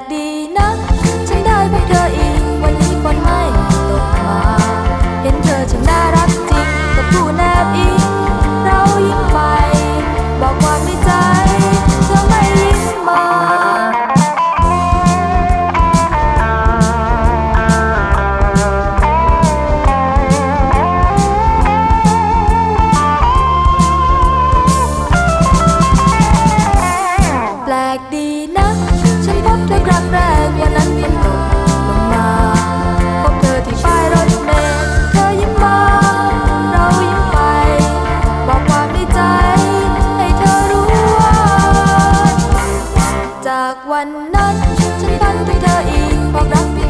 กดีนะฉันได้ไปเธออีก วันนี้ฝนไม่ วันนั้นฉันฝันถึงเธออีกบอกรักพีย